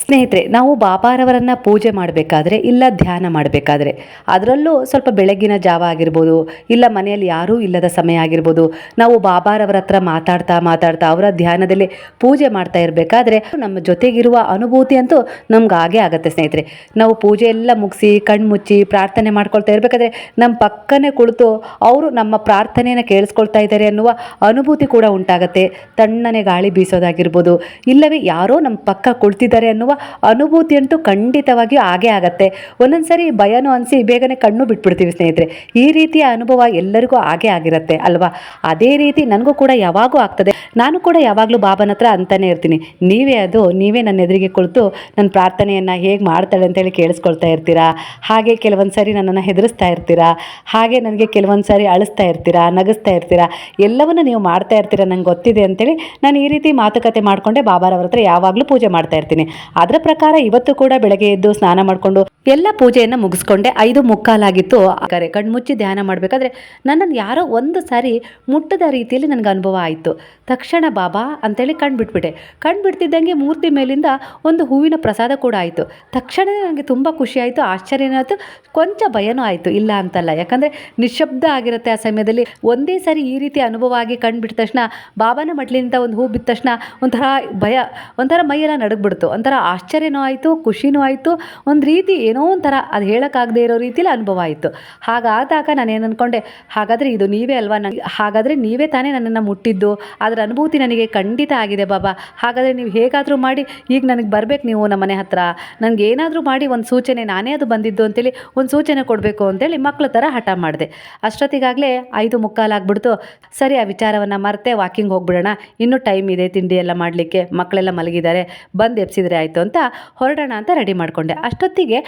ಸ್ನೇಹಿತರೆ, ನಾವು ಬಾಬಾರವರನ್ನು ಪೂಜೆ ಮಾಡಬೇಕಾದ್ರೆ ಇಲ್ಲ ಧ್ಯಾನ ಮಾಡಬೇಕಾದ್ರೆ. ಅದರಲ್ಲೂ ಸ್ವಲ್ಪ ಬೆಳಗಿನ ಜಾವ ಆಗಿರ್ಬೋದು, ಇಲ್ಲ ಮನೆಯಲ್ಲಿ ಯಾರೂ ಇಲ್ಲದ ಸಮಯ ಆಗಿರ್ಬೋದು, ನಾವು ಬಾಬಾರವರ ಹತ್ರ ಮಾತಾಡ್ತಾ ಮಾತಾಡ್ತಾ ಅವರ ಧ್ಯಾನದಲ್ಲಿ ಪೂಜೆ ಮಾಡ್ತಾ ಇರಬೇಕಾದ್ರೆ ನಮ್ಮ ಜೊತೆಗಿರುವ ಅನುಭೂತಿ ಅಂತೂ ನಮ್ಗೆ ಹಾಗೆ ಆಗುತ್ತೆ ಸ್ನೇಹಿತರೆ. ನಾವು ಪೂಜೆ ಎಲ್ಲ ಮುಗಿಸಿ ಕಣ್ಮುಚ್ಚಿ ಪ್ರಾರ್ಥನೆ ಮಾಡ್ಕೊಳ್ತಾ ಇರಬೇಕಾದ್ರೆ ನಮ್ಮ ಪಕ್ಕನೇ ಕುಳಿತು ಅವರು ನಮ್ಮ ಪ್ರಾರ್ಥನೆಯನ್ನು ಕೇಳಿಸ್ಕೊಳ್ತಾ ಇದ್ದಾರೆ ಅನ್ನುವ ಅನುಭೂತಿ ಕೂಡ ಉಂಟಾಗುತ್ತೆ. ತಣ್ಣನೆ ಗಾಳಿ ಬೀಸೋದಾಗಿರ್ಬೋದು, ಇಲ್ಲವೇ ಯಾರೋ ನಮ್ಮ ಪಕ್ಕ ಕುಳಿತಿದ್ದಾರೆ ಅನ್ನುವ ಅನುಭೂತಿ ಅಂತೂ ಖಂಡಿತವಾಗಿಯೂ ಆಗೇ ಆಗತ್ತೆ. ಒಂದೊಂದು ಸರಿ ಭಯನೂ ಅನಿಸಿ ಬೇಗನೆ ಕಣ್ಣು ಬಿಟ್ಬಿಡ್ತೀವಿ ಸ್ನೇಹಿತರೆ. ಈ ರೀತಿಯ ಅನುಭವ ಎಲ್ಲರಿಗೂ ಆಗೇ ಆಗಿರುತ್ತೆ, ಅಲ್ವಾ? ಅದೇ ರೀತಿ ನನಗೂ ಕೂಡ ಯಾವಾಗೂ ಆಗ್ತದೆ. ನಾನು ಕೂಡ ಯಾವಾಗಲೂ ಬಾಬನ ಹತ್ರ ಅಂತಾನೆ ಇರ್ತೀನಿ. ನೀವೇ ಅದು, ನೀವೇ ನನ್ನ ಎದುರಿಗೆ ಕುಳಿತು ನನ್ನ ಪ್ರಾರ್ಥನೆಯನ್ನು ಹೇಗೆ ಮಾಡ್ತಾಳೆ ಅಂತೇಳಿ ಕೇಳಿಸ್ಕೊಳ್ತಾ ಇರ್ತೀರಾ? ಹಾಗೆ ಕೆಲವೊಂದು ಸರಿ ನನ್ನನ್ನು ಹೆದರಿಸ್ತಾ ಇರ್ತೀರಾ? ಹಾಗೆ ನನಗೆ ಕೆಲವೊಂದು ಸಾರಿ ಅಳಿಸ್ತಾ ಇರ್ತೀರಾ? ನಗಿಸ್ತಾ ಇರ್ತೀರಾ? ಎಲ್ಲವನ್ನು ನೀವು ಮಾಡ್ತಾ ಇರ್ತೀರಾ ನಂಗೆ ಗೊತ್ತಿದೆ ಅಂತೇಳಿ ನಾನು ಈ ರೀತಿ ಮಾತುಕತೆ ಮಾಡಿಕೊಂಡೆ ಬಾಬಾರವ್ರ ಹತ್ರ ಯಾವಾಗಲೂ ಪೂಜೆ ಮಾಡ್ತಾ ಇರ್ತೀನಿ. ಅದರ ಪ್ರಕಾರ ಇವತ್ತು ಕೂಡ ಬೆಳಗ್ಗೆ ಎದ್ದು ಸ್ನಾನ ಮಾಡಿಕೊಂಡು ಎಲ್ಲ ಪೂಜೆಯನ್ನು ಮುಗಿಸ್ಕೊಂಡೆ. ಐದು ಮುಕ್ಕಾಲಾಗಿತ್ತು. ಕರೆ ಕಣ್ಮುಚ್ಚಿ ಧ್ಯಾನ ಮಾಡಬೇಕಾದ್ರೆ ನನ್ನನ್ನು ಯಾರೋ ಒಂದು ಸಾರಿ ಮುಟ್ಟದ ರೀತಿಯಲ್ಲಿ ನನಗೆ ಅನುಭವ ಆಯಿತು. ತಕ್ಷಣ ಬಾಬಾ ಅಂತೇಳಿ ಕಣ್ಬಿಟ್ಬಿಟ್ಟೆ ಕಣ್ಬಿಡ್ತಿದ್ದಂಗೆ ಮೂರ್ತಿ ಮೇಲಿಂದ ಒಂದು ಹೂವಿನ ಪ್ರಸಾದ ಕೂಡ ಆಯಿತು. ತಕ್ಷಣವೇ ನನಗೆ ತುಂಬ ಖುಷಿ ಆಯಿತು. ಆಶ್ಚರ್ಯನೂ ಆಯಿತು ಕೊಂಚ ಭಯನೂ ಆಯಿತು. ಇಲ್ಲ ಅಂತಲ್ಲ. ಯಾಕಂದರೆ ನಿಶಬ್ದ ಆಗಿರುತ್ತೆ ಆ ಸಮಯದಲ್ಲಿ. ಒಂದೇ ಸಾರಿ ಈ ರೀತಿ ಅನುಭವ ಆಗಿ ಕಣ್ಬಿಟ್ಟ ತಕ್ಷಣ, ಬಾಬಾನ ಮಡ್ಲಿಂದ ಒಂದು ಹೂ ಬಿದ್ದ ತಕ್ಷಣ ಒಂಥರ ಭಯ, ಒಂಥರ ಮೈಯೆಲ್ಲ ನಡಗ್ಬಿಡ್ತು. ಒಂಥರ ಆಶ್ಚರ್ಯನೂ ಆಯಿತು, ಖುಷಿನೂ ಆಯಿತು. ಒಂದು ರೀತಿ ಏನೋ ಒಂಥರ ಅದು ಹೇಳೋಕ್ಕಾಗದೇ ಇರೋ ರೀತಿಲಿ ಅನುಭವ ಆಯಿತು. ಹಾಗಾದಾಗ ನಾನು ಏನು ಅಂದ್ಕೊಂಡೆ ಹಾಗಾದರೆ ಇದು ನೀವೇ ಅಲ್ವಾ? ನನಗೆ ಹಾಗಾದರೆ ನೀವೇ ತಾನೇ ನನ್ನನ್ನು ಮುಟ್ಟಿದ್ದು? ಅದರ ಅನುಭೂತಿ ನನಗೆ ಖಂಡಿತ ಆಗಿದೆ ಬಾಬಾ. ಹಾಗಾದರೆ ನೀವು ಹೇಗಾದರೂ ಮಾಡಿ, ಈಗ ನನಗೆ ಬರಬೇಕು ನೀವು ನಮ್ಮ ಮನೆ ಹತ್ರ. ನನಗೆ ಏನಾದರೂ ಮಾಡಿ ಒಂದು ಸೂಚನೆ, ನಾನೇ ಅದು ಬಂದಿದ್ದು ಅಂತೇಳಿ ಒಂದು ಸೂಚನೆ ಕೊಡಬೇಕು ಅಂತೇಳಿ ಮಕ್ಕಳ ಥರ ಹಠ ಮಾಡಿದೆ. ಅಷ್ಟೊತ್ತಿಗಾಗಲೇ ಐದು ಮುಕ್ಕಾಲಾಗ್ಬಿಡ್ತು ಸರಿ, ಆ ವಿಚಾರವನ್ನು ಮರೆತೆ ವಾಕಿಂಗ್ ಹೋಗ್ಬಿಡೋಣ. ಇನ್ನೂ ಟೈಮ್ ಇದೆ ತಿಂಡಿ ಎಲ್ಲ ಮಾಡಲಿಕ್ಕೆ. ಮಕ್ಕಳೆಲ್ಲ ಮಲಗಿದ್ದಾರೆ. ಬಂದು ಎಬ್ಸಿದ್ರೆ ಆಯಿತು ಅಂತ ಹೊರಡೋಣ ಅಂತ ರೆಡಿ ಮಾಡಿಕೊಂಡೆ. ಅಷ್ಟೊತ್ತಿಗೆ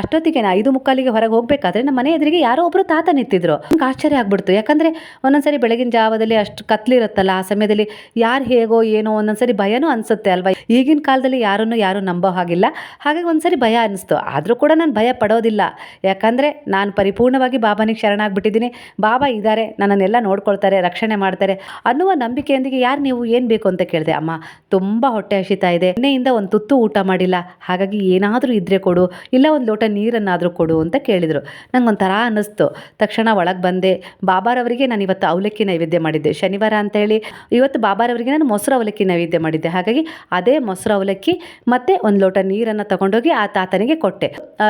ಅಷ್ಟೊತ್ತಿಗೆ ನಾ ಐದು ಮುಕ್ಕಾಲಿಗೆ ಹೊರಗೆ ಹೋಗಬೇಕಾದ್ರೆ ನಮ್ಮ ಮನೆ ಎದುರಿಗೆ ಯಾರೋ ಒಬ್ಬರು ತಾತ ನಿಂತಿದ್ರು. ನಂಗೆ ಆಶ್ಚರ್ಯ ಆಗ್ಬಿಡ್ತು. ಯಾಕಂದರೆ ಒಂದೊಂದ್ಸರಿ ಬೆಳಗಿನ ಜಾವದಲ್ಲಿ ಅಷ್ಟು ಕತ್ಲಿರುತ್ತಲ್ಲ, ಆ ಸಮಯದಲ್ಲಿ ಯಾರು ಹೇಗೋ ಏನೋ ಒಂದೊಂದ್ಸರಿ ಭಯನೂ ಅನಿಸುತ್ತೆ ಅಲ್ವಾ? ಈಗಿನ ಕಾಲದಲ್ಲಿ ಯಾರನ್ನು ಯಾರು ನಂಬೋ ಹಾಗಿಲ್ಲ. ಹಾಗಾಗಿ ಒಂದ್ಸರಿ ಭಯ ಅನಿಸ್ತು. ಆದರೂ ಕೂಡ ನಾನು ಭಯ ಪಡೋದಿಲ್ಲ. ಯಾಕಂದರೆ ನಾನು ಪರಿಪೂರ್ಣವಾಗಿ ಬಾಬನಿಗೆ ಶರಣಾಗ್ಬಿಟ್ಟಿದ್ದೀನಿ. ಬಾಬಾ ಇದ್ದಾರೆ ನನ್ನನ್ನೆಲ್ಲ ನೋಡ್ಕೊಳ್ತಾರೆ, ರಕ್ಷಣೆ ಮಾಡ್ತಾರೆ ಅನ್ನುವ ನಂಬಿಕೆಯೊಂದಿಗೆ ಯಾರು ನೀವು ಏನು ಬೇಕು ಅಂತ ಕೇಳಿದೆ. ಅಮ್ಮ, ತುಂಬ ಹೊಟ್ಟೆ ಹಸಿತಾ ಇದೆ. ನಿನ್ನೆಯಿಂದ ಒಂದು ತುತ್ತು ಊಟ ಮಾಡಿಲ್ಲ. ಹಾಗಾಗಿ ಏನಾದರೂ ಇದ್ದರೆ ಕೊಡು, ಇಲ್ಲ ಒಂದು ಲೋಟ ನೀರನ್ನಾದರೂ ಕೊಡು ಅಂತ ಕೇಳಿದರು. ನಂಗೆ ಒಂಥರ ಅನ್ನಿಸ್ತು. ತಕ್ಷಣ ಒಳಗೆ ಬಂದೆ. ಬಾಬಾರವರಿಗೆ ನಾನು ಇವತ್ತು ಅವಲಕ್ಕಿ ನೈವೇದ್ಯ ಮಾಡಿದ್ದೆ. ಶನಿವಾರ ಅಂತೇಳಿ ಇವತ್ತು ಬಾಬಾರವರಿಗೆ ನಾನು ಮೊಸರು ಅವಲಕ್ಕಿ ನೈವೇದ್ಯ ಮಾಡಿದ್ದೆ. ಹಾಗಾಗಿ ಅದೇ ಮೊಸರು ಅವಲಕ್ಕಿ ಮತ್ತು ಒಂದು ಲೋಟ ನೀರನ್ನು ತಗೊಂಡೋಗಿ ಆ ತಾತನಿಗೆ ಕೊಟ್ಟೆ.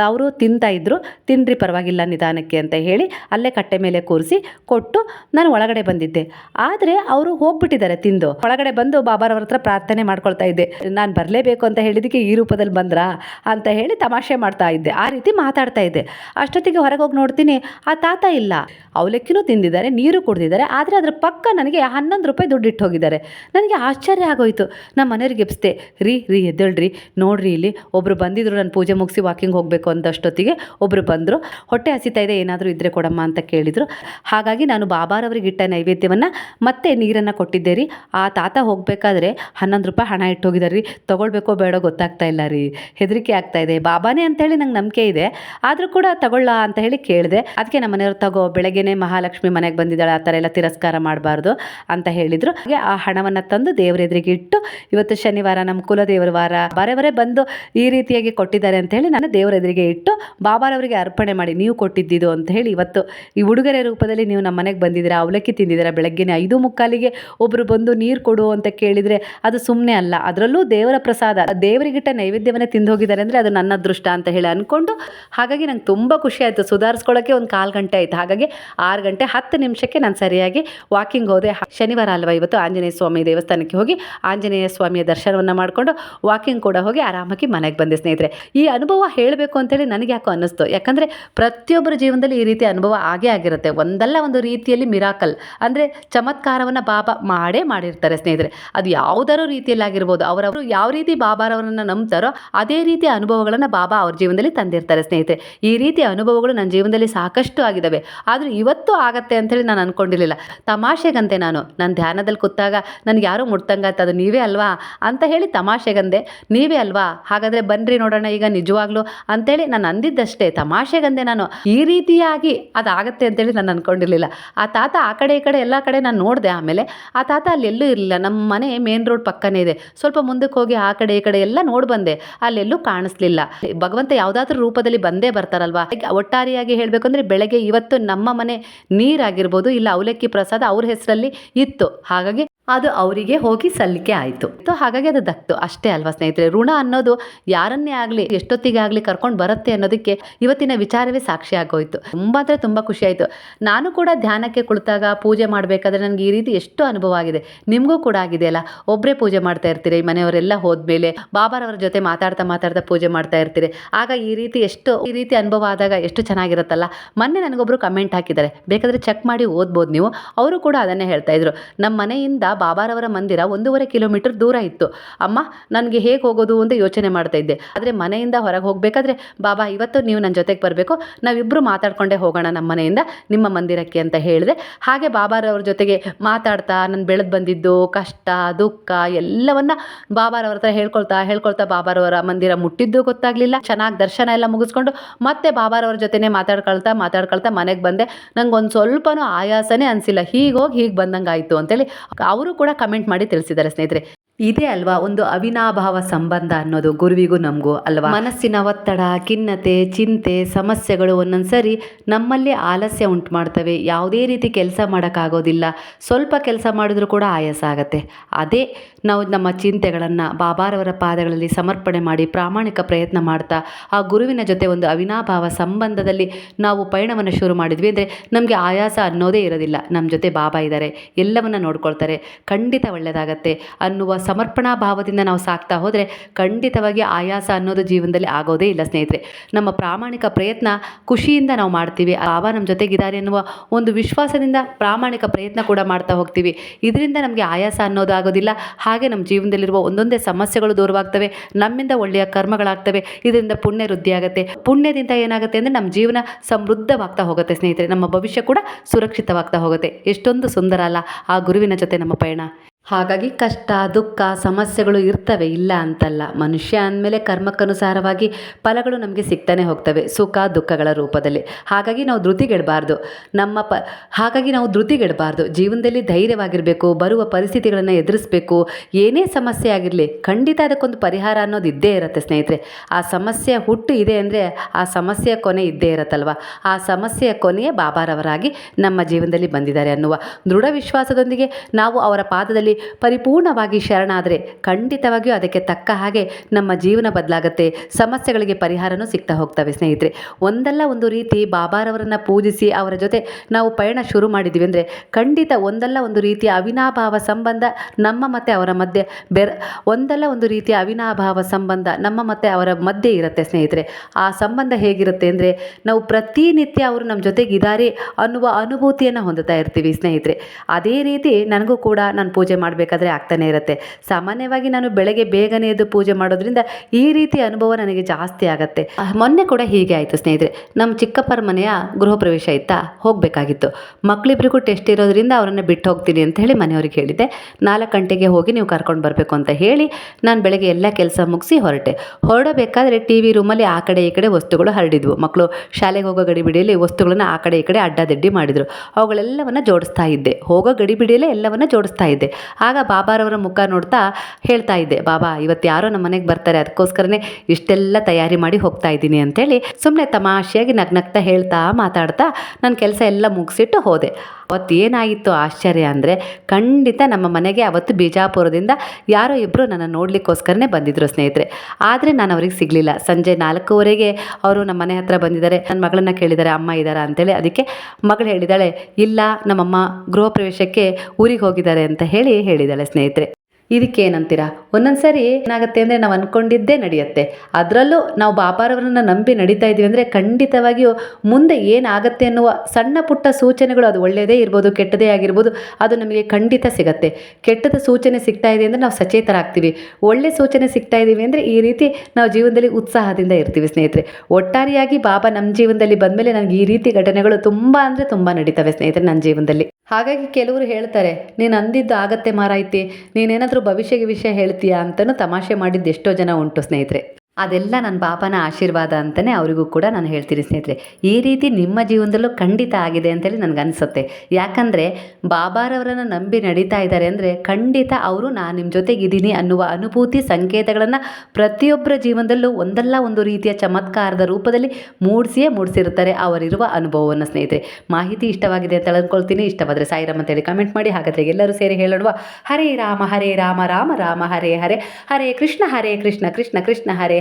ಅವರು ತಿಂತಾ ಇದ್ರು. ತಿನ್ರಿ ಪರವಾಗಿಲ್ಲ ನಿಧಾನಕ್ಕೆ ಅಂತ ಹೇಳಿ ಅಲ್ಲೇ ಕಟ್ಟೆ ಮೇಲೆ ಕೂರಿಸಿ ಕೊಟ್ಟು ನಾನು ಒಳಗಡೆ ಬಂದಿದ್ದೆ. ಆದರೆ ಅವರು ಹೋಗ್ಬಿಟ್ಟಿದ್ದಾರೆ ತಿಂದು. ಒಳಗಡೆ ಬಂದು ಬಾಬಾರವ್ರ ಹತ್ರ ಪ್ರಾರ್ಥನೆ ಮಾಡ್ಕೊಳ್ತಾ ಇದ್ದೆ. ನಾನು ಬರಲೇಬೇಕು ಅಂತ ಹೇಳಿದ್ದಕ್ಕೆ ಈ ರೂಪದಲ್ಲಿ ಬಂದ್ರಾ ಅಂತ ಹೇಳಿ ತಮಾಷೆ ಮಾಡ್ತಾ ಇದ್ದೆ. ಆ ರೀತಿ ಮಾತಾಡ್ತಾ ಇದ್ದೆ. ಅಷ್ಟೊತ್ತಿಗೆ ಹೊರಗೆ ಹೋಗಿ ನೋಡ್ತೀನಿ, ಆ ತಾತ ಇಲ್ಲ. ಅವಲಕ್ಕಿನೂ ತಿಂದಿದ್ದಾರೆ, ನೀರು ಕುಡ್ದಿದ್ದಾರೆ, ಆದರೆ ಅದ್ರ ಪಕ್ಕ ನನಗೆ ಹನ್ನೊಂದು ರೂಪಾಯಿ ದುಡ್ಡು ಇಟ್ಟು ಹೋಗಿದ್ದಾರೆ ನನಗೆ ಆಶ್ಚರ್ಯ ಆಗೋಯ್ತು. ನಮ್ಮ ಮನೆಯವ್ರಿಗೆ ಎಬ್ಸ್ದೆ, ರೀ ರೀ, ಎದ್ದೇಳ್ರಿ. ನೋಡ್ರಿ ಇಲ್ಲಿ ಒಬ್ಬರು ಬಂದಿದ್ರು ನಾನು ಪೂಜೆ ಮುಗಿಸಿ ವಾಕಿಂಗ್ ಹೋಗಬೇಕು ಅಂದಷ್ಟೊತ್ತಿಗೆ ಒಬ್ಬರು ಬಂದರು. ಹೊಟ್ಟೆ ಹಸಿತಾ ಇದೆ, ಏನಾದರೂ ಇದ್ದರೆ ಕೊಡಮ್ಮ ಅಂತ ಕೇಳಿದರು. ಹಾಗಾಗಿ ನಾನು ಬಾಬಾರವ್ರಿಗೆ ಇಟ್ಟ ನೈವೇದ್ಯವನ್ನು ಮತ್ತೆ ನೀರನ್ನು ಕೊಟ್ಟಿದ್ದೆ ರೀ. ಆ ತಾತ ಹೋಗಬೇಕಾದ್ರೆ ಹನ್ನೊಂದು ರೂಪಾಯಿ ಹಣ ಇಟ್ಟು ಹೋಗಿದ್ದಾರೆ ರೀ. ತೊಗೊಳ್ಬೇಕೋ ಬೇಡೋ ಗೊತ್ತಾಗ್ತಾ ಇಲ್ಲ ರೀ, ಹೆದರಿಕೆ ಆಗ್ತಾ ಇದೆ. ಬಾಬಾನೇ ಅಂತೇಳಿ ನಂಗೆ ನಂಬಿಕೆ ಇದೆ. ಆದರೂ ಕೂಡ ತಗೊಳ್ಳ ಅಂತ ಹೇಳಿ ಕೇಳಿದೆ. ಅದಕ್ಕೆ ನಮ್ಮ ಮನೆಯವ್ರು ತಗೋ, ಬೆಳಗ್ಗೆನೆ ಮಹಾಲಕ್ಷ್ಮಿ ಮನೆಗೆ ಬಂದಿದ್ದಾಳೆ, ಆ ಥರ ಎಲ್ಲ ತಿರಸ್ಕಾರ ಮಾಡಬಾರ್ದು ಅಂತ ಹೇಳಿದರು. ಹಾಗೆ ಆ ಹಣವನ್ನು ತಂದು ದೇವರ ಎದುರಿಗೆ ಇಟ್ಟು ಇವತ್ತು ಶನಿವಾರ ನಮ್ಮ ಕುಲದೇವರ ವಾರ ಬರೇ ಬಂದು ಈ ರೀತಿಯಾಗಿ ಕೊಟ್ಟಿದ್ದಾರೆ ಅಂತ ಹೇಳಿ ನಾನು ದೇವರ ಎದುರಿಗೆ ಇಟ್ಟು ಬಾಬಾರವರಿಗೆ ಅರ್ಪಣೆ ಮಾಡಿ, ನೀವು ಕೊಟ್ಟಿದ್ದಿದ್ದು ಅಂತ ಹೇಳಿ ಇವತ್ತು ಈ ಉಡುಗೊರೆ ರೂಪದಲ್ಲಿ ನೀವು ನಮ್ಮ ಮನೆಗೆ ಬಂದಿದ್ದೀರಾ, ಅವಲಕ್ಕಿ ತಿಂದಿದ್ದೀರಾ, ಬೆಳಗ್ಗೆನೆ ಐದು ಮುಕ್ಕಾಲಿಗೆ ಒಬ್ಬರು ಬಂದು ನೀರು ಕೊಡು ಅಂತ ಕೇಳಿದರೆ ಅದು ಸುಮ್ಮನೆ ಅಲ್ಲ. ಅದರಲ್ಲೂ ದೇವರ ಪ್ರಸಾದ ದೇವರಿಗಿಟ್ಟ ನೈವೇದ್ಯವನ್ನೇ ತಿಂದು ಹೋಗಿದ್ದಾರೆ ಅಂದರೆ ಅದು ನನ್ನ ಅದೃಷ್ಟ ಅಂತ ಹೇಳಿ ಅಂದ್ಕೊಂಡು ಹಾಗಾಗಿ ನಂಗೆ ತುಂಬ ಖುಷಿ ಆಯಿತು. ಸುಧಾರಿಸ್ಕೊಳ್ಳೋಕ್ಕೆ ಒಂದು ಕಾಲು ಗಂಟೆ ಆಯಿತು. ಹಾಗಾಗಿ ಆರು ಗಂಟೆ ಹತ್ತು ನಿಮಿಷಕ್ಕೆ ನಾನು ಸರಿಯಾಗಿ ವಾಕಿಂಗ್ ಹೋದೆ. ಶನಿವಾರ ಅಲ್ವಾ ಇವತ್ತು ಆಂಜನೇಯ ಸ್ವಾಮಿ ದೇವಸ್ಥಾನಕ್ಕೆ ಹೋಗಿ ಆಂಜನೇಯ ಸ್ವಾಮಿಯ ದರ್ಶನವನ್ನು ಮಾಡಿಕೊಂಡು ವಾಕಿಂಗ್ ಕೂಡ ಹೋಗಿ ಆರಾಮಾಗಿ ಮನೆಗೆ ಬಂದೆ ಸ್ನೇಹಿತರೆ. ಈ ಅನುಭವ ಹೇಳಬೇಕು ಅಂತೇಳಿ ನನಗೆ ಯಾಕೋ ಅನ್ನಿಸ್ತು. ಯಾಕಂದರೆ ಪ್ರತಿಯೊಬ್ಬರ ಜೀವನದಲ್ಲಿ ಈ ರೀತಿ ಅನುಭವ ಆಗೇ ಆಗಿರುತ್ತೆ. ಒಂದಲ್ಲ ಒಂದು ರೀತಿಯಲ್ಲಿ ಮಿರಾಕಲ್ ಅಂದರೆ ಚಮತ್ಕಾರವನ್ನು ಬಾಬಾ ಮಾಡೇ ಮಾಡಿರ್ತಾರೆ ಸ್ನೇಹಿತರೆ. ಅದು ಯಾವುದಾರೋ ರೀತಿಯಲ್ಲಿ ಆಗಿರ್ಬೋದು ಅವರವರು ಯಾವ ರೀತಿ ಬಾಬಾರವರ ಬಾಬಾರವರನ್ನ ನಂಬ್ತಾರೋ ಅದೇ ರೀತಿಯ ಅನುಭವಗಳನ್ನು ಬಾಬಾ ಅವ್ರ ಜೀವನದಲ್ಲಿ ತಂದಿರ್ತಾರೆ ಸ್ನೇಹಿತರೆ. ಈ ರೀತಿಯ ಅನುಭವಗಳು ನನ್ನ ಜೀವನದಲ್ಲಿ ಸಾಕಷ್ಟು ಆಗಿದ್ದಾವೆ ಆದರೂ ಇವತ್ತು ಆಗತ್ತೆ ಅಂತೇಳಿ ನಾನು ಅಂದ್ಕೊಂಡಿರಲಿಲ್ಲ ತಮಾಷೆಗಂತೆ ನಾನು. ನನ್ನ ಧ್ಯಾನದಲ್ಲಿ ಕೂತಾಗ ನನಗೆ ಯಾರೋ ಮುಟ್ತಂಗಾತ ಅದು ನೀವೇ ಅಲ್ವಾ? ಅಂತ ಹೇಳಿ ತಮಾಷೆಗಂದೆ. ನೀವೇ ಅಲ್ವಾ? ಹಾಗಾದರೆ ಬನ್ನಿರಿ ನೋಡೋಣ ಈಗ ನಿಜವಾಗ್ಲೂ ಅಂತೇಳಿ ನಾನು ಅಂದಿದ್ದಷ್ಟೇ. ತಮಾಷೆಗಂದೆ ನಾನು. ಈ ರೀತಿಯಾಗಿ ಅದಾಗತ್ತೆ ಅಂತೇಳಿ ನಾನು ಅಂದ್ಕೊಂಡಿರಲಿಲ್ಲ ಆ ತಾತ ಆ ಕಡೆ ಈ ಕಡೆ ಎಲ್ಲ ಕಡೆ ನಾನು ನೋಡಿದೆ ಆಮೇಲೆ ಆ ತಾತ ಅಲ್ಲಿ ಎಲ್ಲೂ ಇರಲಿಲ್ಲ. ನಮ್ಮ ಮನೆ ಮೇನ್ ರೋಡ್ ಪಕ್ಕನೇ ಇದೆ. ಸ್ವಲ್ಪ ಮುಂದಕ್ಕೆ ಹೋಗಿ ಆ ಕಡೆ ಈ ಕಡೆ ಎಲ್ಲ ನೋಡಿ ಬಂದೆ. ಅಲ್ಲೆಲ್ಲೂ ಕಾಣಿಸ್ಲಿಲ್ಲ. ಭಗವಂತ ಯಾವುದಾದ್ರೂ ರೂಪದಲ್ಲಿ ಬಂದೇ ಬರ್ತಾರಲ್ವಾ? ಒಟ್ಟಾರೆಯಾಗಿ ಹೇಳಬೇಕಂದ್ರೆ ಬೆಳಗ್ಗೆ ಇವತ್ತು ನಮ್ಮ ಮನೆ ನೀರಾಗಿರ್ಬೋದು, ಇಲ್ಲ ಅವಲಕ್ಕಿ ಪ್ರಸಾದ ಅವ್ರ ಹೆಸರಲ್ಲಿ ಇತ್ತು. ಹಾಗಾಗಿ ಅದು ಅವರಿಗೆ ಹೋಗಿ ಸಲ್ಲಿಕೆ ಆಯಿತು. ಸೊ ಹಾಗಾಗಿ ಅದು ದಕ್ತು. ಅಷ್ಟೇ ಅಲ್ವಾ ಸ್ನೇಹಿತರೆ, ಋಣ ಅನ್ನೋದು ಯಾರನ್ನೇ ಆಗಲಿ ಎಷ್ಟೊತ್ತಿಗೆ ಆಗಲಿ ಕರ್ಕೊಂಡು ಬರುತ್ತೆ ಅನ್ನೋದಕ್ಕೆ ಇವತ್ತಿನ ವಿಚಾರವೇ ಸಾಕ್ಷಿ ಆಗೋಯ್ತು. ತುಂಬ ಅಂದರೆ ತುಂಬ ಖುಷಿ ಆಯಿತು. ನಾನು ಕೂಡ ಧ್ಯಾನಕ್ಕೆ ಕುಳಿತಾಗ ಪೂಜೆ ಮಾಡಬೇಕಾದ್ರೆ ನನಗೆ ಈ ರೀತಿ ಎಷ್ಟು ಅನುಭವ ಆಗಿದೆ. ನಿಮಗೂ ಕೂಡ ಆಗಿದೆಯಲ್ಲ ಒಬ್ಬರೇ ಪೂಜೆ ಮಾಡ್ತಾ ಇರ್ತೀರಿ, ಮನೆಯವರೆಲ್ಲ ಹೋದ್ಮೇಲೆ ಬಾಬಾರವರ ಜೊತೆ ಮಾತಾಡ್ತಾ ಮಾತಾಡ್ತಾ ಪೂಜೆ ಮಾಡ್ತಾ ಇರ್ತೀರಿ. ಆಗ ಈ ರೀತಿ ಎಷ್ಟು, ಈ ರೀತಿ ಅನುಭವ ಆದಾಗ ಎಷ್ಟು ಚೆನ್ನಾಗಿರುತ್ತಲ್ಲ? ಮೊನ್ನೆ ನನಗೊಬ್ಬರು ಕಮೆಂಟ್ ಹಾಕಿದ್ದಾರೆ. ಬೇಕಾದರೆ ಚೆಕ್ ಮಾಡಿ ಓದ್ಬೋದು ನೀವು. ಅವರು ಕೂಡ ಅದನ್ನೇ ಹೇಳ್ತಾ ಇದ್ರು. ನಮ್ಮ ಮನೆಯಿಂದ ಬಾಬಾರವರ ಮಂದಿರ ಒಂದೂವರೆ ಕಿಲೋಮೀಟರ್ ದೂರ ಇತ್ತು. ಅಮ್ಮ, ನನಗೆ ಹೇಗೆ ಹೋಗೋದು ಅಂತ ಯೋಚನೆ ಮಾಡ್ತಾ ಇದ್ದೆ. ಆದರೆ ಮನೆಯಿಂದ ಹೊರಗೆ ಹೋಗಬೇಕಾದ್ರೆ, ಬಾಬಾ, ಇವತ್ತು ನೀವು ನನ್ನ ಜೊತೆಗೆ ಬರಬೇಕು. ನಾವಿಬ್ಬರು ಮಾತಾಡ್ಕೊಂಡೇ ಹೋಗೋಣ ನಮ್ಮ ಮನೆಯಿಂದ, ನಿಮ್ಮ ಮಂದಿರಕ್ಕೆ ಅಂತ ಹೇಳಿದೆ. ಹಾಗೆ ಬಾಬಾರವ್ರ ಜೊತೆಗೆ ಮಾತಾಡ್ತಾ, ನಾನು ಬೆಳೆದು ಬಂದಿದ್ದು, ಕಷ್ಟ, ದುಃಖ ಎಲ್ಲವನ್ನ ಬಾಬಾರವ್ರ ಹತ್ರ ಹೇಳ್ಕೊಳ್ತಾ ಹೇಳ್ಕೊಳ್ತಾ ಬಾಬಾರವರ ಮಂದಿರ ಮುಟ್ಟಿದ್ದು ಗೊತ್ತಾಗಲಿಲ್ಲ. ಚೆನ್ನಾಗಿ ದರ್ಶನ ಎಲ್ಲ ಮುಗಿಸ್ಕೊಂಡು ಮತ್ತೆ ಬಾಬಾರವ್ರ ಜೊತೆನೇ ಮಾತಾಡ್ಕೊಳ್ತಾ ಮಾತಾಡ್ಕೊಳ್ತಾ ಮನೆಗೆ ಬಂದೆ. ನಂಗೆ ಒಂದು ಸ್ವಲ್ಪನೂ ಆಯಾಸನೇ ಅನಿಸಿಲ್ಲ. ಹೀಗೆ ಹೋಗಿ ಹೀಗೆ ಬಂದಂಗಾಯಿತು ಅಂತೇಳಿ. ಅವರು ಕೂಡ ಕಮೆಂಟ್ ಮಾಡಿ ತಿಳಿಸಿದ್ದಾರೆ ಸ್ನೇಹಿತರೆ. ಇದೇ ಅಲ್ವಾ? ಒಂದು ಅವಿನಾಭಾವ ಸಂಬಂಧ ಅನ್ನೋದು ಗುರುವಿಗೂ ನಮಗೂ ಅಲ್ವಾ? ಮನಸ್ಸಿನ ಒತ್ತಡ, ಖಿನ್ನತೆ, ಚಿಂತೆ, ಸಮಸ್ಯೆಗಳು ಒಂದೊಂದು ಸರಿ ನಮ್ಮಲ್ಲಿ ಆಲಸ್ಯ ಉಂಟು ಮಾಡ್ತವೆ ಯಾವುದೇ ರೀತಿ ಕೆಲಸ ಮಾಡೋಕ್ಕಾಗೋದಿಲ್ಲ. ಸ್ವಲ್ಪ ಕೆಲಸ ಮಾಡಿದ್ರೂ ಕೂಡ ಆಯಾಸ ಆಗುತ್ತೆ. ಅದೇ ನಾವು ನಮ್ಮ ಚಿಂತೆಗಳನ್ನು ಬಾಬಾರವರ ಪಾದಗಳಲ್ಲಿ ಸಮರ್ಪಣೆ ಮಾಡಿ ಪ್ರಾಮಾಣಿಕ ಪ್ರಯತ್ನ ಮಾಡ್ತಾ ಆ ಗುರುವಿನ ಜೊತೆ ಒಂದು ಅವಿನಾಭಾವ ಸಂಬಂಧದಲ್ಲಿ ನಾವು ಪಯಣವನ್ನು ಶುರು ಮಾಡಿದ್ವಿ ಅಂದರೆ ನಮಗೆ ಆಯಾಸ ಅನ್ನೋದೇ ಇರೋದಿಲ್ಲ. ನಮ್ಮ ಜೊತೆ ಬಾಬಾ ಇದ್ದಾರೆ ಎಲ್ಲವನ್ನ ನೋಡ್ಕೊಳ್ತಾರೆ. ಖಂಡಿತ ಒಳ್ಳೆಯದಾಗತ್ತೆ ಅನ್ನುವ ಸಮರ್ಪಣಾ ಭಾವದಿಂದ ನಾವು ಸಾಕ್ತಾ ಹೋದರೆ ಖಂಡಿತವಾಗಿ ಆಯಾಸ ಅನ್ನೋದು ಜೀವನದಲ್ಲಿ ಆಗೋದೇ ಇಲ್ಲ, ಸ್ನೇಹಿತರೆ. ನಮ್ಮ ಪ್ರಾಮಾಣಿಕ ಪ್ರಯತ್ನ ಖುಷಿಯಿಂದ ನಾವು ಮಾಡ್ತೀವಿ. ಬಾಬಾ ನಮ್ಮ ಜೊತೆಗಿದ್ದಾರೆ ಎನ್ನುವ ಒಂದು ವಿಶ್ವಾಸದಿಂದ ಪ್ರಾಮಾಣಿಕ ಪ್ರಯತ್ನ ಕೂಡ ಮಾಡ್ತಾ ಹೋಗ್ತೀವಿ. ಇದರಿಂದ ನಮಗೆ ಆಯಾಸ ಅನ್ನೋದು ಆಗೋದಿಲ್ಲ. ಹಾಗೆ ನಮ್ಮ ಜೀವನದಲ್ಲಿರುವ ಒಂದೊಂದೇ ಸಮಸ್ಯೆಗಳು ದೂರವಾಗ್ತವೆ. ನಮ್ಮಿಂದ ಒಳ್ಳೆಯ ಕರ್ಮಗಳಾಗ್ತವೆ. ಇದರಿಂದ ಪುಣ್ಯ ವೃದ್ಧಿ ಆಗುತ್ತೆ. ಪುಣ್ಯದಿಂದ ಏನಾಗುತ್ತೆ ಅಂದರೆ ನಮ್ಮ ಜೀವನ ಸಮೃದ್ಧವಾಗ್ತಾ ಹೋಗುತ್ತೆ, ಸ್ನೇಹಿತರೆ. ನಮ್ಮ ಭವಿಷ್ಯ ಕೂಡ ಸುರಕ್ಷಿತವಾಗ್ತಾ ಹೋಗುತ್ತೆ. ಎಷ್ಟೊಂದು ಸುಂದರ ಅಲ್ಲ ಆ ಗುರುವಿನ ಜೊತೆ ನಮ್ಮ ಪಯಣ. ಹಾಗಾಗಿ ಕಷ್ಟ, ದುಃಖ, ಸಮಸ್ಯೆಗಳು ಇರ್ತವೆ, ಇಲ್ಲ ಅಂತಲ್ಲ. ಮನುಷ್ಯ ಅಂದಮೇಲೆ ಕರ್ಮಕ್ಕನುಸಾರವಾಗಿ ಫಲಗಳು ನಮಗೆ ಸಿಗ್ತಾನೆ ಹೋಗ್ತವೆ, ಸುಖ, ದುಃಖಗಳ ರೂಪದಲ್ಲಿ. ಹಾಗಾಗಿ ನಾವು ಧೃತಿಗೆಡಬಾರ್ದು. ನಮ್ಮ ಪ, ಹಾಗಾಗಿ ನಾವು ಧೃತಿಗೆಡಬಾರ್ದು. ಜೀವನದಲ್ಲಿ ಧೈರ್ಯವಾಗಿರಬೇಕು, ಬರುವ ಪರಿಸ್ಥಿತಿಗಳನ್ನು ಎದುರಿಸಬೇಕು. ಏನೇ ಸಮಸ್ಯೆ ಆಗಿರಲಿ, ಖಂಡಿತ ಅದಕ್ಕೊಂದು ಪರಿಹಾರ ಅನ್ನೋದು ಇದ್ದೇ ಇರುತ್ತೆ ಸ್ನೇಹಿತರೆ. ಆ ಸಮಸ್ಯೆ ಹುಟ್ಟು ಇದೆ ಅಂದರೆ ಆ ಸಮಸ್ಯೆಯ ಕೊನೆ ಇದ್ದೇ ಇರತ್ತಲ್ವ? ಆ ಸಮಸ್ಯೆಯ ಕೊನೆಯೇ ಬಾಬಾರವರಾಗಿ ನಮ್ಮ ಜೀವನದಲ್ಲಿ ಬಂದಿದ್ದಾರೆ ಅನ್ನುವ ದೃಢ ವಿಶ್ವಾಸದೊಂದಿಗೆ ನಾವು ಅವರ ಪಾದದಲ್ಲಿ ಪರಿಪೂರ್ಣವಾಗಿ ಶರಣಾದರೆ ಖಂಡಿತವಾಗಿಯೂ ಅದಕ್ಕೆ ತಕ್ಕ ಹಾಗೆ ನಮ್ಮ ಜೀವನ ಬದಲಾಗುತ್ತೆ. ಸಮಸ್ಯೆಗಳಿಗೆ ಪರಿಹಾರನೂ ಸಿಗ್ತಾ ಹೋಗ್ತವೆ ಸ್ನೇಹಿತರೆ. ಒಂದಲ್ಲ ಒಂದು ರೀತಿ ಬಾಬಾರವರನ್ನು ಪೂಜಿಸಿ ಅವರ ಜೊತೆ ನಾವು ಪಯಣ ಶುರು ಮಾಡಿದ್ದೀವಿ ಅಂದರೆ ಖಂಡಿತ ಒಂದಲ್ಲ ಒಂದು ರೀತಿಯ ಅವಿನಾಭಾವ ಸಂಬಂಧ ನಮ್ಮ ಮತ್ತು ಅವರ ಮಧ್ಯೆ ಬೆರ ಒಂದಲ್ಲ ಒಂದು ರೀತಿಯ ಅವಿನಾಭಾವ ಸಂಬಂಧ ನಮ್ಮ ಮತ್ತು ಅವರ ಮಧ್ಯೆ ಇರುತ್ತೆ ಸ್ನೇಹಿತರೆ. ಆ ಸಂಬಂಧ ಹೇಗಿರುತ್ತೆ ಅಂದರೆ ನಾವು ಪ್ರತಿನಿತ್ಯ ಅವರು ನಮ್ಮ ಜೊತೆಗಿದ್ದಾರೆ ಅನ್ನುವ ಅನುಭೂತಿಯನ್ನು ಹೊಂದುತ್ತಾ ಇರ್ತೀವಿ ಸ್ನೇಹಿತರೆ. ಅದೇ ರೀತಿ ನನಗೂ ಕೂಡ ನಾನು ಪೂಜೆ ಮಾಡಬೇಕಾದ್ರೆ ಆಗ್ತಾನೆ ಇರುತ್ತೆ. ಸಾಮಾನ್ಯವಾಗಿ ನಾನು ಬೆಳಗ್ಗೆ ಬೇಗನೆ ಎದ್ದು ಪೂಜೆ ಮಾಡೋದ್ರಿಂದ ಈ ರೀತಿ ಅನುಭವ ನನಗೆ ಜಾಸ್ತಿ ಆಗುತ್ತೆ. ಮೊನ್ನೆ ಕೂಡ ಹೀಗೆ ಆಯಿತು ಸ್ನೇಹಿತರೆ. ನಮ್ಮ ಚಿಕ್ಕಪ್ಪರ ಮನೆಯ ಗೃಹ ಪ್ರವೇಶ ಇತ್ತಾ? ಹೋಗಬೇಕಾಗಿತ್ತು. ಮಕ್ಕಳಿಬ್ರಿಗೂ ಟೆಸ್ಟ್ ಇರೋದ್ರಿಂದ ಅವರನ್ನು ಬಿಟ್ಟು ಹೋಗ್ತೀನಿ ಅಂತ ಹೇಳಿ ಮನೆಯವ್ರಿಗೆ ಹೇಳಿದ್ದೆ. ನಾಲ್ಕು ಗಂಟೆಗೆ ಹೋಗಿ ನೀವು ಕರ್ಕೊಂಡು ಬರಬೇಕು ಅಂತ ಹೇಳಿ ನಾನು ಬೆಳಗ್ಗೆ ಎಲ್ಲ ಕೆಲಸ ಮುಗಿಸಿ ಹೊರಟೆ. ಹೊರಡಬೇಕಾದ್ರೆ ಟಿ ವಿ ರೂಮಲ್ಲಿ ಆ ಕಡೆ ಈ ಕಡೆ ವಸ್ತುಗಳು ಹರಡಿದ್ವು. ಮಕ್ಕಳು ಶಾಲೆಗೆ ಹೋಗೋ ಗಡಿಬಿಡಿಯಲ್ಲಿ ವಸ್ತುಗಳನ್ನು ಆ ಕಡೆ ಈ ಕಡೆ ಅಡ್ಡಾದಿಡ್ಡಿ ಮಾಡಿದರು. ಅವುಗಳೆಲ್ಲವನ್ನು ಜೋಡಿಸ್ತಾ ಇದ್ದೆ. ಹೋಗೋ ಗಡಿಬಿಡಿಯಲ್ಲೇ ಎಲ್ಲವನ್ನು ಜೋಡಿಸ್ತಾ ಇದ್ದೆ. ಆಗ ಬಾಬಾರವರ ಮುಖ ನೋಡ್ತಾ ಹೇಳ್ತಾ ಇದ್ದೆ, ಬಾಬಾ, ಇವತ್ತು ಯಾರೋ ನಮ್ಮ ಮನೆಗೆ ಬರ್ತಾರೆ, ಅದಕ್ಕೋಸ್ಕರನೇ ಇಷ್ಟೆಲ್ಲ ತಯಾರಿ ಮಾಡಿ ಹೋಗ್ತಾ ಇದ್ದೀನಿ ಅಂತೇಳಿ ಸುಮ್ಮನೆ ತಮಾಷೆಯಾಗಿ ನಗ್ನಗ್ತಾ ಹೇಳ್ತಾ ಮಾತಾಡ್ತಾ ನನ್ನ ಕೆಲಸ ಎಲ್ಲ ಮುಗಿಸಿಟ್ಟು ಹೋದೆ. ಅವತ್ತು ಏನಾಗಿತ್ತು ಆಶ್ಚರ್ಯ ಅಂದರೆ ಖಂಡಿತ ನಮ್ಮ ಮನೆಗೆ ಅವತ್ತು ಬಿಜಾಪುರದಿಂದ ಯಾರೋ ಇಬ್ಬರು ನನ್ನ ನೋಡಲಿಕ್ಕೋಸ್ಕರನೇ ಬಂದಿದ್ದರು ಸ್ನೇಹಿತರೆ. ಆದರೆ ನಾನು ಅವ್ರಿಗೆ ಸಿಗಲಿಲ್ಲ. ಸಂಜೆ ನಾಲ್ಕೂವರೆಗೆ ಅವರು ನಮ್ಮ ಮನೆ ಹತ್ರ ಬಂದಿದ್ದಾರೆ. ನನ್ನ ಮಗಳನ್ನ ಕೇಳಿದ್ದಾರೆ, ಅಮ್ಮ ಇದ್ದಾರಾ ಅಂತೇಳಿ ಅದಕ್ಕೆ ಮಗಳು ಹೇಳಿದಾಳೆ, ಇಲ್ಲ, ನಮ್ಮಮ್ಮ ಗೃಹ ಪ್ರವೇಶಕ್ಕೆ ಊರಿಗೆ ಹೋಗಿದ್ದಾರೆ ಅಂತ ಹೇಳಿ ಹೇಳಿದಾಳೆ ಸ್ನೇಹಿತರೆ. ಇದಕ್ಕೇನಂತೀರಾ? ಒಂದೊಂದು ಸರಿ ಏನಾಗುತ್ತೆ ಅಂದರೆ ನಾವು ಅಂದ್ಕೊಂಡಿದ್ದೇ ನಡೆಯುತ್ತೆ. ಅದರಲ್ಲೂ ನಾವು ಬಾಬಾರವರನ್ನ ನಂಬಿ ನಡೀತಾ ಇದ್ದೀವಿ ಅಂದರೆ ಖಂಡಿತವಾಗಿಯೂ ಮುಂದೆ ಏನಾಗುತ್ತೆ ಅನ್ನುವ ಸಣ್ಣ ಪುಟ್ಟ ಸೂಚನೆಗಳು ಅದು ಒಳ್ಳೆಯದೇ ಇರ್ಬೋದು, ಕೆಟ್ಟದೇ ಆಗಿರ್ಬೋದು, ಅದು ನಮಗೆ ಖಂಡಿತ ಸಿಗತ್ತೆ. ಕೆಟ್ಟದ ಸೂಚನೆ ಸಿಗ್ತಾ ಇದೆ ಅಂದರೆ ನಾವು ಸಚೇತರಾಗ್ತೀವಿ. ಒಳ್ಳೆ ಸೂಚನೆ ಸಿಗ್ತಾ ಇದ್ದೀವಿ ಅಂದರೆ ಈ ರೀತಿ ನಾವು ಜೀವನದಲ್ಲಿ ಉತ್ಸಾಹದಿಂದ ಇರ್ತೀವಿ ಸ್ನೇಹಿತರೆ. ಒಟ್ಟಾರೆಯಾಗಿ ಬಾಬಾ ನಮ್ಮ ಜೀವನದಲ್ಲಿ ಬಂದಮೇಲೆ ನನಗೆ ಈ ರೀತಿ ಘಟನೆಗಳು ತುಂಬ ಅಂದರೆ ತುಂಬ ನಡೀತವೆ ಸ್ನೇಹಿತರೆ ನನ್ನ ಜೀವನದಲ್ಲಿ. ಹಾಗಾಗಿ ಕೆಲವರು ಹೇಳ್ತಾರೆ, ನೀನು ಅಂದಿದ್ದು ಆಗತ್ತೆ ಮಾರಾಯ್ತಿ. ನೀನೇನಾದರೂ ಭವಿಷ್ಯಗೆ ವಿಷಯ ಹೇಳ್ತೀಯಾ ಅಂತಲೂ ತಮಾಷೆ ಮಾಡಿದ್ದು ಎಷ್ಟೋ ಜನ ಉಂಟು ಸ್ನೇಹಿತರೆ. ಅದೆಲ್ಲ ನನ್ನ ಪಾಪನ ಆಶೀರ್ವಾದ ಅಂತಲೇ ಅವರಿಗೂ ಕೂಡ ನಾನು ಹೇಳ್ತೀನಿ ಸ್ನೇಹಿತರೆ. ಈ ರೀತಿ ನಿಮ್ಮ ಜೀವನದಲ್ಲೂ ಖಂಡಿತ ಆಗಿದೆ ಅಂತೇಳಿ ನನಗನ್ಸುತ್ತೆ. ಯಾಕಂದರೆ ಬಾಬಾರವರನ್ನು ನಂಬಿ ನಡೀತಾ ಇದ್ದಾರೆ ಅಂದರೆ ಖಂಡಿತ ಅವರು ನಾನು ನಿಮ್ಮ ಜೊತೆಗಿದ್ದೀನಿ ಅನ್ನುವ ಅನುಭೂತಿ, ಸಂಕೇತಗಳನ್ನು ಪ್ರತಿಯೊಬ್ಬರ ಜೀವನದಲ್ಲೂ ಒಂದಲ್ಲ ಒಂದು ರೀತಿಯ ಚಮತ್ಕಾರದ ರೂಪದಲ್ಲಿ ಮೂಡಿಸಿಯೇ ಮೂಡಿಸಿರುತ್ತಾರೆ ಅವರಿರುವ ಅನುಭವವನ್ನು ಸ್ನೇಹಿತರೆ. ಮಾಹಿತಿ ಇಷ್ಟವಾಗಿದೆ ಅಂತ ಅಂದ್ಕೊಳ್ತೀನಿ ಇಷ್ಟವಾದರೆ ಸಾಯಿರಾಮ್ ಅಂತೇಳಿ ಕಮೆಂಟ್ ಮಾಡಿ. ಹಾಗಾದರೆ ಎಲ್ಲರೂ ಸೇರಿ ಹೇಳೋಣ ಹರೇ ರಾಮ ಹರೇ ರಾಮ ರಾಮ ರಾಮ, ಹರೇ ಹರೇ. ಹರೇ ಕೃಷ್ಣ ಹರೇ ಕೃಷ್ಣ ಕೃಷ್ಣ ಕೃಷ್ಣ, ಹರೇ